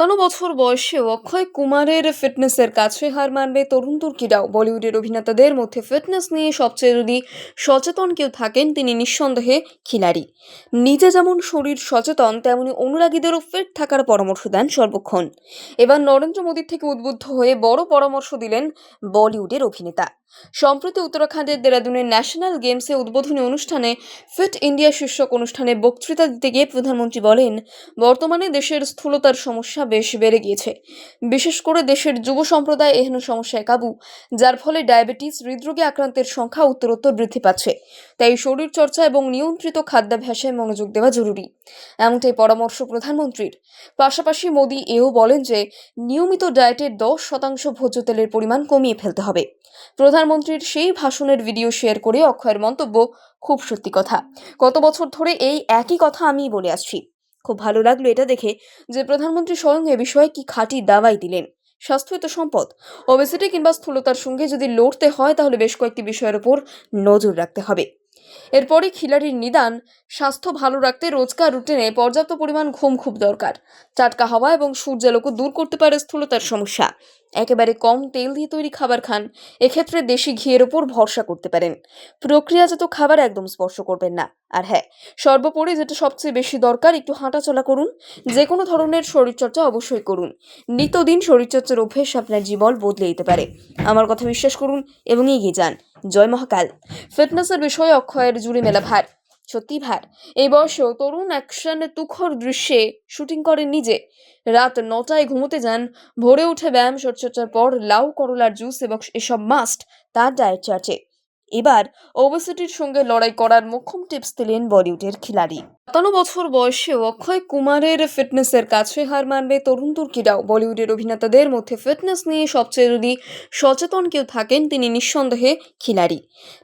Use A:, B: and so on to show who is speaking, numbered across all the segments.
A: সাতান্ন বছর বয়সে অক্ষয় কুমারের ফিটনেসের কাছে হার মানবে তরুণ তুর্কিরাও। বলিউডের অভিনেতাদের মধ্যে ফিটনেস নিয়ে সবচেয়ে যদি সচেতন কেউ থাকেন, তিনি নিঃসন্দেহে খিলাড়ি। নিজে যেমন শরীর সচেতন, তেমনি অনুরাগীদেরও ফিট থাকার পরামর্শ দেন সর্বক্ষণ। এবার নরেন্দ্র মোদীর থেকে উদ্বুদ্ধ হয়ে বড় পরামর্শ দিলেন বলিউডের অভিনেতা। সম্প্রতি উত্তরাখণ্ডের দেরাদুনের ন্যাশনাল গেমসে উদ্বোধনী অনুষ্ঠানে ফিট ইন্ডিয়া শীর্ষক অনুষ্ঠানে বক্তৃতা দিতে গিয়ে প্রধানমন্ত্রী বলেন, বর্তমানে দেশের স্থূলতার সমস্যা বেশ বেড়ে গিয়েছে। বিশেষ করে দেশের যুব সম্প্রদায় এহেন সমস্যায় কাবু, যার ফলে ডায়াবেটিস, হৃদরোগে আক্রান্তের সংখ্যা উত্তরোত্তর বৃদ্ধি পাচ্ছে। তাই শরীরচর্চা এবং নিয়ন্ত্রিত খাদ্যাভ্যাসে মনোযোগ দেওয়া জরুরি। এমনটাই পরামর্শ প্রধানমন্ত্রীর। পাশাপাশি মোদী এও বলেন যে, নিয়মিত ডায়েটের দশ শতাংশ ভোজ্য তেলের পরিমাণ কমিয়ে ফেলতে হবে। প্রধানমন্ত্রীর সেই ভাষণের ভিডিও শেয়ার করে অক্ষয়ের মন্তব্য খুব সত্যি কথা। কত বছর ধরে এই একই কথা আমি বলে আসছি। খুব ভালো লাগল এটা দেখে যে প্রধানমন্ত্রী স্বয়ং এ বিষয়ে কি খাঁটি দাওয়াই দিলেন। স্বাস্থ্য তো সম্পদ। ওবেসিটি কিংবা স্থূলতার সঙ্গে যদি লড়তে হয় তাহলে বেশ কয়েকটি বিষয়ের উপর নজর রাখতে হবে। এরপরে খিলাড়ির নিদান, স্বাস্থ্য ভালো রাখতে রোজকার রুটিনে পর্যাপ্ত পরিমাণ ঘুম খুব দরকার। টাটকা হাওয়া এবং সূর্যালোকও দূর করতে পারে স্থূলতার সমস্যা। একেবারে কম তেল দিয়ে তৈরি খাবার খান, এক্ষেত্রে দেশি ঘিয়ের ওপর ভরসা করতে পারেন। প্রক্রিয়াজাত খাবার একদম স্পর্শ করবেন না। আর হ্যাঁ সর্বোপরি যেটা সবচেয়ে বেশি দরকার, একটু হাঁটাচলা করুন। যে কোনো ধরনের শরীরচর্চা অবশ্যই করুন। নিত্যদিন শরীরচর্চার অভ্যেস আপনার জীবন বদলে দিতে পারে। আমার কথা বিশ্বাস করুন এবং এগিয়ে যান। জয় মহাকাল। ফিটনেসের বিষয়ে অক্ষয়ের জুড়ি মেলা ভার। সত্যি ভার। এই বয়সেও তরুণ অ্যাকশন তুখর দৃশ্যে শুটিং করেন নিজে। রাত নটায় ঘুমোতে যান, ভোরে উঠে ব্যায়াম, শরীরচর্চার পর লাউ করলার জুস এবং এসব মাস্ট তার ডায়েট চার্টে এবার ওবেসিটির সঙ্গে লড়াই করার মোক্ষম টিপস দিলেন বলিউডের খিলাড়ি। সাতান্ন বছর বয়সেও অক্ষয় কুমারের ফিটনেসের কাছে হার মানবে তরুণ তুর্কিরাও। বলিউডের অভিনেতাদের মধ্যে ফিটনেস নিয়ে সবচেয়ে যদি সচেতন কেউ থাকেন, তিনি নিঃসন্দেহে খিলাড়ি।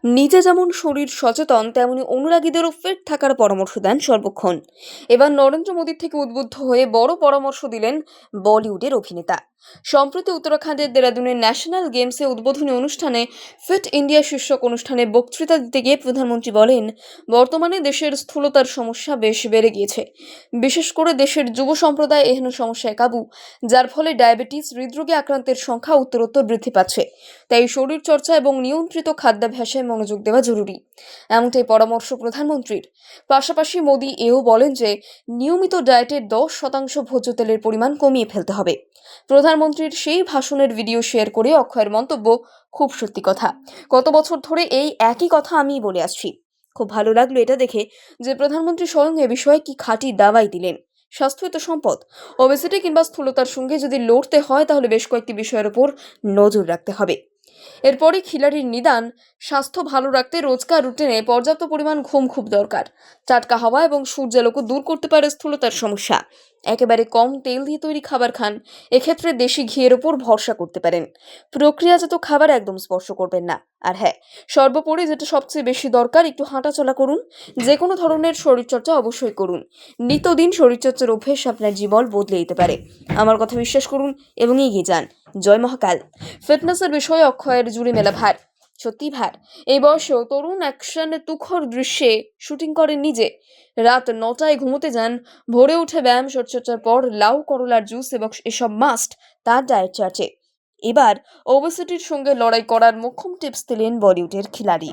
A: নিজে যেমন শরীর সচেতন, তেমনি অনুরাগীদেরও ফিট থাকার পরামর্শ দেন সর্বক্ষণ। এবার নরেন্দ্র মোদীর থেকে উদ্বুদ্ধ হয়ে বড় পরামর্শ দিলেন বলিউডের অভিনেতা। সম্প্রতি উত্তরাখণ্ডের দেরাদুনের ন্যাশনাল গেমসে উদ্বোধনী অনুষ্ঠানে ফিট ইন্ডিয়া শীর্ষক অনুষ্ঠানে বক্তৃতা দিতে গিয়ে প্রধানমন্ত্রী বলেন, বর্তমানে দেশের স্থূলতার সমস্যা বেশ বেড়ে গিয়েছে। বিশেষ করে দেশের যুব সম্প্রদায় এহেন সমস্যায় কাবু, যার ফলে ডায়াবেটিস, হৃদরোগে আক্রান্তের সংখ্যা উত্তরোত্তর বৃদ্ধি পাচ্ছে। তাই শরীরচর্চা এবং নিয়ন্ত্রিত খাদ্যাভ্যাসে মনোযোগ দেওয়া জরুরি। এমনটাই পরামর্শ প্রধানমন্ত্রীর। পাশাপাশি মোদী এও বলেন যে, নিয়মিত ডায়েটের দশ শতাংশ ভোজ্য তেলের পরিমাণ কমিয়ে ফেলতে হবে। প্রধানমন্ত্রীর সেই ভাষণের ভিডিও শেয়ার করে অক্ষয়ের মন্তব্য খুব সত্যি কথা। কত বছর ধরে এই একই কথা আমি বলে আসছি। খুব ভালো লাগল এটা দেখে যে প্রধানমন্ত্রী স্বয়ং এ বিষয়ে কি খাঁটি দাওয়াই দিলেন। স্বাস্থ্য তো সম্পদ। ওবেসিটি কিংবা স্থূলতার সঙ্গে যদি লড়তে হয়, তাহলে বেশ কয়েকটি বিষয়ের উপর নজর রাখতে হবে। এরপরে খিলাড়ির নিদান, স্বাস্থ্য ভালো রাখতে রোজকার রুটিনে পর্যাপ্ত পরিমাণ ঘুম খুব দরকার। টাটকা হাওয়া এবং সূর্যালোকও দূর করতে পারে স্থূলতার সমস্যা। একেবারে কম তেল দিয়ে তৈরি খাবার খান। এক্ষেত্রে দেশি ঘিয়ের ওপর ভরসা করতে পারেন। প্রক্রিয়াজাত খাবার একদম স্পর্শ করবেন না। আর হ্যাঁ সর্বোপরি যেটা সবচেয়ে বেশি দরকার, একটু হাঁটাচলা করুন। যে কোনো ধরনের শরীরচর্চা অবশ্যই করুন। নিত্যদিন শরীরচর্চার অভ্যেস আপনার জীবন বদলে দিতে পারে। আমার কথা বিশ্বাস করুন এবং এগিয়ে যান। জয় মহাকাল। ফিটনেসের বিষয়ে অক্ষয়ের জুড়ে মেলা ভার। সত্যি ভার। এই বয়সেও তরুণ অ্যাকশন তুখর দৃশ্যে শুটিং করেন নিজে। রাত নটায় ঘুমোতে যান, ভোরে উঠে ব্যায়াম শরীরচর্চার পর লাউ করলার জুস এবং এসব মাস্ট তার ডায়েট চার্টে এবার ওবেসিটির সঙ্গে লড়াই করার মোক্ষম টিপস দিলেন বলিউডের খিলাড়ি।